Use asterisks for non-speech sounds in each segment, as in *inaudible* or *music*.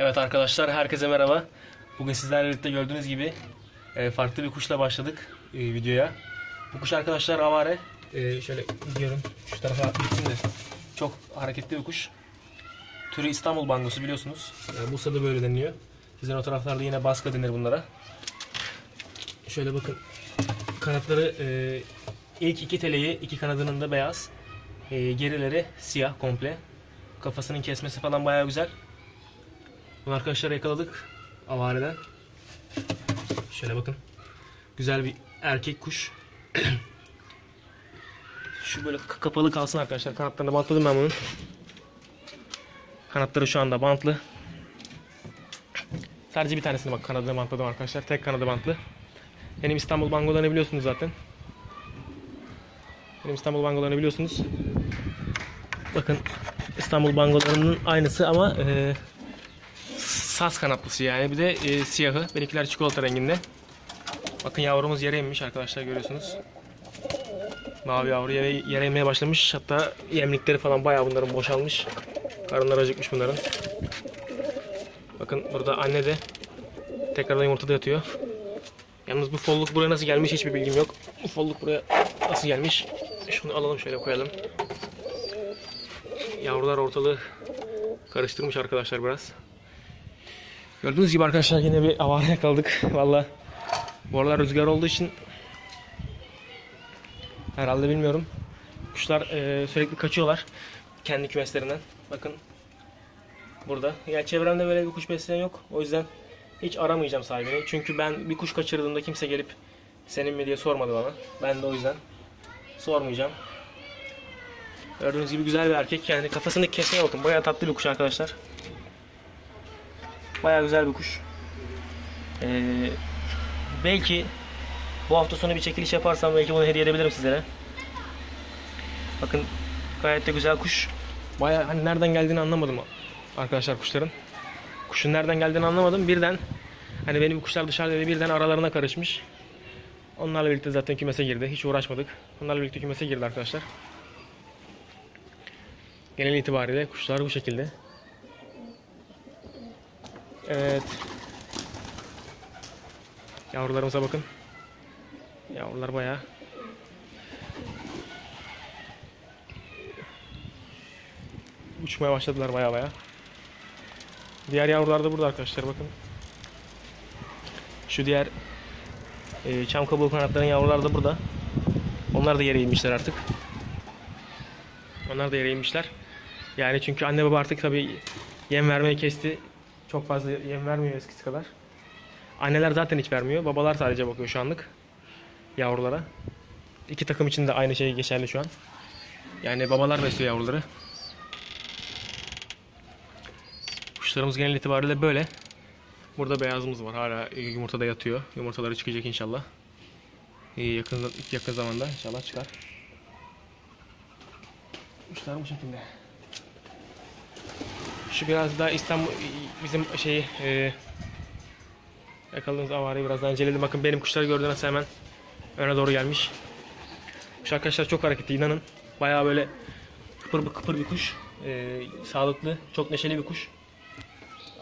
Evet arkadaşlar herkese merhaba. Bugün sizlerle birlikte gördüğünüz gibi e, farklı bir kuşla başladık e, videoya. Bu kuş arkadaşlar avare. E, şöyle gidiyorum şu tarafa gitsin de. Çok hareketli bir kuş. Türü İstanbul bangosu biliyorsunuz. E, Bursa'da böyle deniliyor. Sizin o taraflarda yine baska denir bunlara. Şöyle bakın. Kanatları ilk iki teleyi, iki kanadının da beyaz. Gerileri siyah komple. Kafasının kesmesi falan bayağı güzel. Bunu arkadaşlar yakaladık avareden. Şöyle bakın. Güzel bir erkek kuş. *clears throat* Şu böyle kapalı kalsın arkadaşlar. Kanatlarını bantladım ben bunun. Kanatları şu anda bantlı. Sadece bir tanesini bak kanadını bantladım arkadaşlar. Tek kanadı bantlı. Benim İstanbul bangolarını biliyorsunuz zaten. Benim İstanbul bangolarını biliyorsunuz. Bakın İstanbul bangolarının aynısı ama e, sas kanatlısı yani. Bir de e, siyahı. Benimkiler çikolata renginde. Bakın yavrumuz yere inmiş arkadaşlar görüyorsunuz. Mavi yavru yere, yere inmeye başlamış. Hatta yemlikleri falan bayağı bunların boşalmış. Karınları acıkmış bunların. Bakın burada anne de tekrardan yumurtada yatıyor. Yalnız bu folluk buraya nasıl gelmiş hiçbir bilgim yok. Bu folluk buraya nasıl gelmiş? Şunu alalım şöyle koyalım. Yavrular ortalığı karıştırmış arkadaşlar biraz. Gördüğünüz gibi arkadaşlar yine bir avare yakaladık. *laughs* Valla bu aralar rüzgar olduğu için herhalde bilmiyorum. Kuşlar e, sürekli kaçıyorlar kendi kümeslerinden. Bakın burada. Yani çevremde böyle bir kuş besleyen yok. O yüzden hiç aramayacağım sahibini. Çünkü ben bir kuş kaçırdığımda kimse gelip senin mi diye sormadı bana. Ben de o yüzden sormayacağım. Gördüğünüz gibi güzel bir erkek. Yani kafasını kesmeye bakın. Bayağı tatlı bir kuş arkadaşlar. Bayağı güzel bir kuş. Ee, belki bu hafta sonu bir çekiliş yaparsam belki bunu hediye edebilirim sizlere. Bakın gayet de güzel kuş. Bayağı hani nereden geldiğini anlamadım arkadaşlar kuşların. Kuşun nereden geldiğini anlamadım. Birden hani benim kuşlar dışarıda birden aralarına karışmış. Onlarla birlikte zaten kümese girdi. Hiç uğraşmadık. Onlarla birlikte kümese girdi arkadaşlar. Genel itibariyle kuşlar bu şekilde. Evet. Yavrularımıza bakın. Yavrular bayağı. Uçmaya başladılar bayağı bayağı. Diğer yavrular da burada arkadaşlar bakın. Şu diğer e, çam kabuğu kanatların yavrular da burada. Onlar da yere inmişler artık. Onlar da yere inmişler. Yani çünkü anne baba artık tabii yem vermeyi kesti. Çok fazla yem vermiyor eskisi kadar. Anneler zaten hiç vermiyor. Babalar sadece bakıyor şu anlık yavrulara. İki takım için de aynı şey geçerli şu an. Yani babalar besliyor yavruları. Kuşlarımız genel itibariyle böyle. Burada beyazımız var. Hala yumurtada yatıyor. Yumurtaları çıkacak inşallah. Yakın yakın zamanda inşallah çıkar. Kuşlar bu şekilde. Şu biraz daha İstanbul bizim şeyi e, yakaladığımız avareyi biraz daha inceledim. Bakın benim kuşları gördüğünüz hemen öne doğru gelmiş. Kuş arkadaşlar çok hareketli inanın. Bayağı böyle kıpır kıpır bir kuş. E, sağlıklı, çok neşeli bir kuş.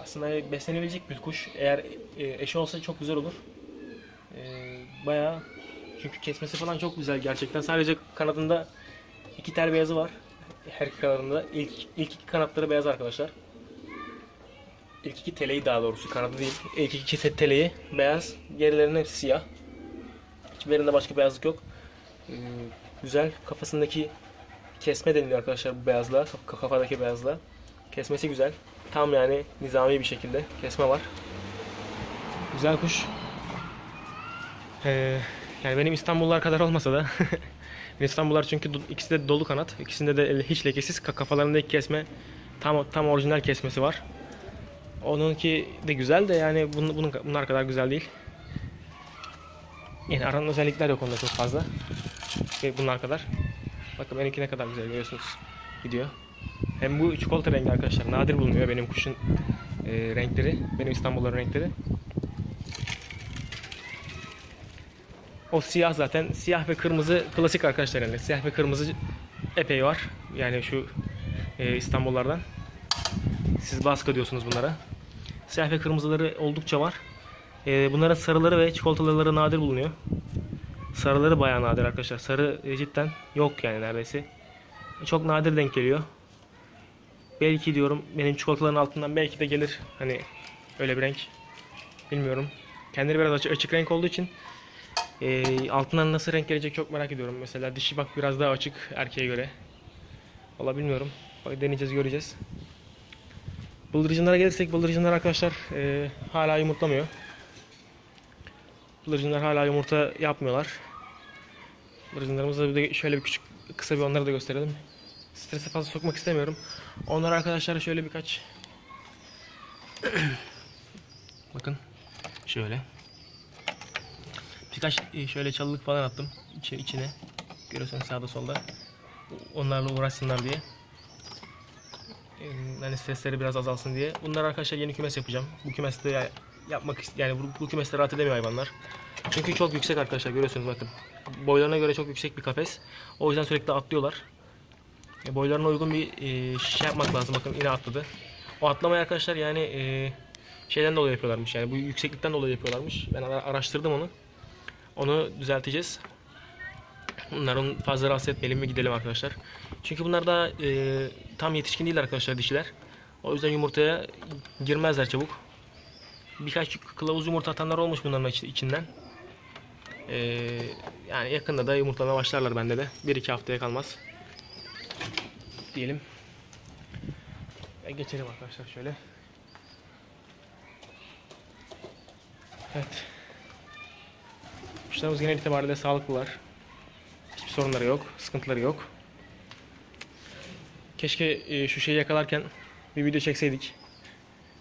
Aslında beslenebilecek bir kuş. Eğer e, eşi olsa çok güzel olur. E, bayağı çünkü kesmesi falan çok güzel gerçekten. Sadece kanadında iki tel beyazı var. Her iki kanadında. İlk, ilk iki kanatları beyaz arkadaşlar. İlk iki teleyi daha doğrusu kanadı değil. İlk iki teleyi beyaz. Gerilerinin hepsi siyah. Hiçbirinde başka beyazlık yok. Ee, güzel. Kafasındaki kesme deniliyor arkadaşlar bu beyazlığa. Kaf- Kafadaki beyazlığa. Kesmesi güzel. Tam yani nizami bir şekilde kesme var. Güzel kuş. Ee, yani benim İstanbullular kadar olmasa da *laughs* İstanbullular çünkü ikisi de dolu kanat. İkisinde de hiç lekesiz. Ka- Kafalarındaki kesme tam tam orijinal kesmesi var. Onunki de güzel de yani bunun, bunun bunlar kadar güzel değil. Yani aranan özellikler yok onda çok fazla. Ve bunlar kadar. Bakın benimki ne kadar güzel görüyorsunuz. Gidiyor. Hem bu çikolata rengi arkadaşlar nadir bulunuyor benim kuşun e, renkleri. Benim İstanbul'ların renkleri. O siyah zaten. Siyah ve kırmızı klasik arkadaşlar yani. Siyah ve kırmızı epey var. Yani şu e, İstanbullardan. Siz baskı diyorsunuz bunlara. Siyah ve kırmızıları oldukça var. Ee, bunların sarıları ve çikolataları nadir bulunuyor. Sarıları bayağı nadir arkadaşlar. Sarı e, cidden yok yani neredeyse. Çok nadir denk geliyor. Belki diyorum benim çikolataların altından belki de gelir. Hani öyle bir renk. Bilmiyorum. Kendileri biraz açık renk olduğu için e, altından nasıl renk gelecek çok merak ediyorum. Mesela dişi bak biraz daha açık erkeğe göre. Valla bilmiyorum. Bak deneyeceğiz göreceğiz. Bıldırcınlara gelirsek bıldırcınlar arkadaşlar e, hala yumurtlamıyor. Bıldırcınlar hala yumurta yapmıyorlar. Bıldırcınlarımızı de şöyle bir küçük kısa bir onları da gösterelim. Strese fazla sokmak istemiyorum. Onlar arkadaşlar şöyle birkaç *clears throat* Bakın şöyle birkaç e, şöyle çalılık falan attım içine, içine. Görüyorsunuz sağda solda. Onlarla uğraşsınlar diye. Ee, Hani stresleri biraz azalsın diye. Bunlar arkadaşlar yeni kümes yapacağım. Bu kümeste ya- yapmak yani bu, bu kümeste rahat edemiyor hayvanlar. Çünkü çok yüksek arkadaşlar görüyorsunuz bakın. Boylarına göre çok yüksek bir kafes. O yüzden sürekli atlıyorlar. E, boylarına uygun bir e, şey yapmak lazım. Bakın yine atladı. O atlamayı arkadaşlar yani e, şeyden dolayı yapıyorlarmış. Yani bu yükseklikten dolayı yapıyorlarmış. Ben ara- araştırdım onu. Onu düzelteceğiz. Bunların fazla rahatsız etmeyelim ve gidelim arkadaşlar. Çünkü bunlar daha e, tam yetişkin değil arkadaşlar dişiler. O yüzden yumurtaya girmezler çabuk. Birkaç kılavuz yumurta atanlar olmuş bunların iç- içinden. E, yani yakında da yumurtlamaya başlarlar bende de. 1-2 haftaya kalmaz. Diyelim. E, geçelim arkadaşlar şöyle. Evet. Kuşlarımız genel itibariyle sağlıklılar. Hiçbir sorunları yok, sıkıntıları yok. Keşke e, şu şeyi yakalarken bir video çekseydik.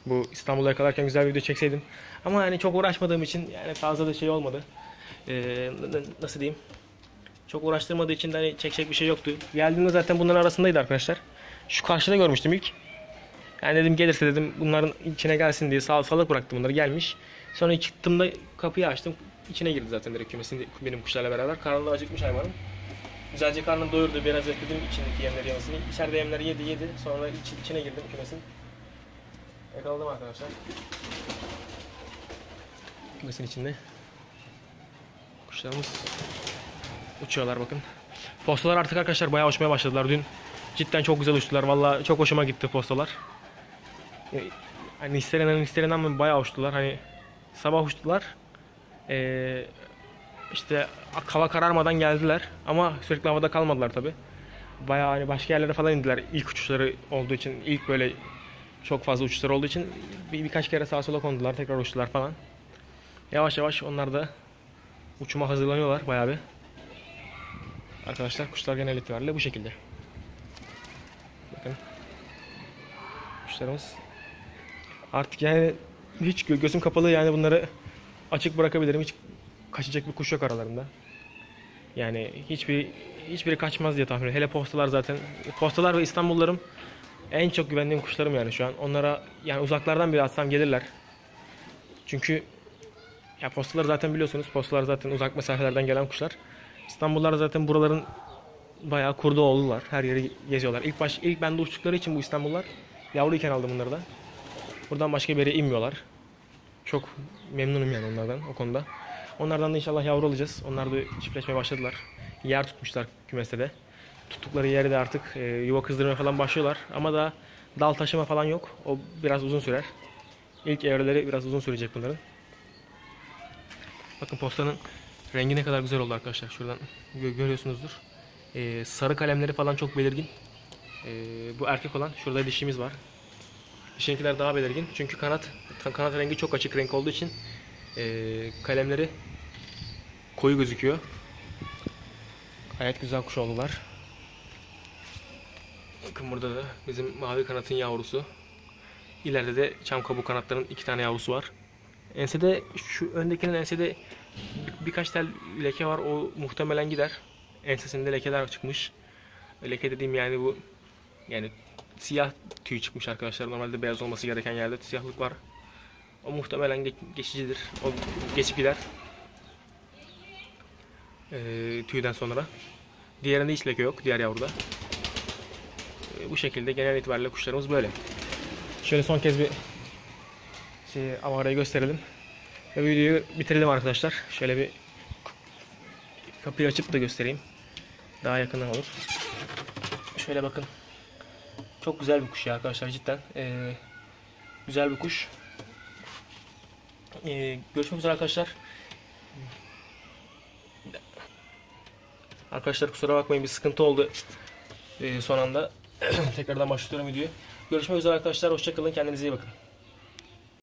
Bu İstanbul'da yakalarken güzel bir video çekseydim. Ama yani çok uğraşmadığım için yani fazla da şey olmadı. N- nasıl diyeyim? Çok uğraştırmadığı için de hani çekecek bir şey yoktu. Geldiğimde zaten bunların arasındaydı arkadaşlar. Şu karşıda görmüştüm ilk. Yani dedim gelirse dedim bunların içine gelsin diye sağ salık bıraktım bunları gelmiş. Sonra çıktığımda kapıyı açtım. İçine girdi zaten direkt kümesin benim kuşlarla beraber. Karnı acıkmış hayvanım. Güzelce karnını doyurdu. Biraz bekledim içindeki yemleri yemesini. İçeride yemleri yedi yedi. Sonra iç, içine girdim kümesin. Yakaladım arkadaşlar. Kümesin içinde. Kuşlarımız uçuyorlar bakın. Postalar artık arkadaşlar bayağı uçmaya başladılar dün. Cidden çok güzel uçtular. Vallahi çok hoşuma gitti postalar. Hani istelenen istelenen bayağı uçtular. Hani sabah uçtular. Ee, işte hava kararmadan geldiler ama sürekli havada kalmadılar tabi. Bayağı hani başka yerlere falan indiler ilk uçuşları olduğu için ilk böyle çok fazla uçuşlar olduğu için bir, birkaç kere sağa sola kondular tekrar uçtular falan. Yavaş yavaş onlar da uçuma hazırlanıyorlar bayağı bir. Arkadaşlar kuşlar genel itibariyle bu şekilde. Bakın. Kuşlarımız artık yani hiç gö- gözüm kapalı yani bunları açık bırakabilirim. Hiç kaçacak bir kuş yok aralarında. Yani hiçbir hiçbiri kaçmaz diye tahmin ediyorum. Hele postalar zaten. Postalar ve İstanbullarım en çok güvendiğim kuşlarım yani şu an. Onlara yani uzaklardan bile atsam gelirler. Çünkü ya postaları zaten biliyorsunuz. Postalar zaten uzak mesafelerden gelen kuşlar. İstanbullar zaten buraların bayağı kurdu oldular. Her yeri geziyorlar. İlk baş ilk bende uçtukları için bu İstanbullar yavruyken aldım bunları da. Buradan başka bir yere inmiyorlar. Çok memnunum yani onlardan o konuda. Onlardan da inşallah yavru alacağız. Onlar da çiftleşmeye başladılar. Yer tutmuşlar kümeste de. Tuttukları yeri de artık e, yuva kızdırmaya falan başlıyorlar. Ama da dal taşıma falan yok. O biraz uzun sürer. İlk evreleri biraz uzun sürecek bunların. Bakın postanın rengi ne kadar güzel oldu arkadaşlar. Şuradan gö- görüyorsunuzdur. E, sarı kalemleri falan çok belirgin. E, bu erkek olan şurada dişimiz var. Dişinkiler daha belirgin. Çünkü kanat kanat rengi çok açık renk olduğu için e, kalemleri koyu gözüküyor. Gayet güzel kuş oldular. Bakın burada da bizim mavi kanatın yavrusu. İleride de çam kabuğu kanatların iki tane yavrusu var. Ensede şu öndekinin ensede bir- birkaç tel leke var. O muhtemelen gider. Ensesinde lekeler çıkmış. Leke dediğim yani bu yani siyah tüy çıkmış arkadaşlar. Normalde beyaz olması gereken yerde siyahlık var. O muhtemelen ge- geçicidir. O geçip gider. Ee, tüyden sonra. Diğerinde hiç leke yok. Diğer yavruda. Ee, bu şekilde genel itibariyle kuşlarımız böyle. Şöyle son kez bir şey, avarayı gösterelim. Ve videoyu bitirelim arkadaşlar. Şöyle bir kapıyı açıp da göstereyim. Daha yakından olur. Şöyle bakın. Çok güzel bir kuş ya arkadaşlar cidden. Ee, güzel bir kuş. Ee, görüşmek üzere arkadaşlar. Arkadaşlar kusura bakmayın bir sıkıntı oldu ee, son anda. *clears throat* Tekrardan başlıyorum videoyu. Görüşmek üzere arkadaşlar. Hoşçakalın. Kendinize iyi bakın.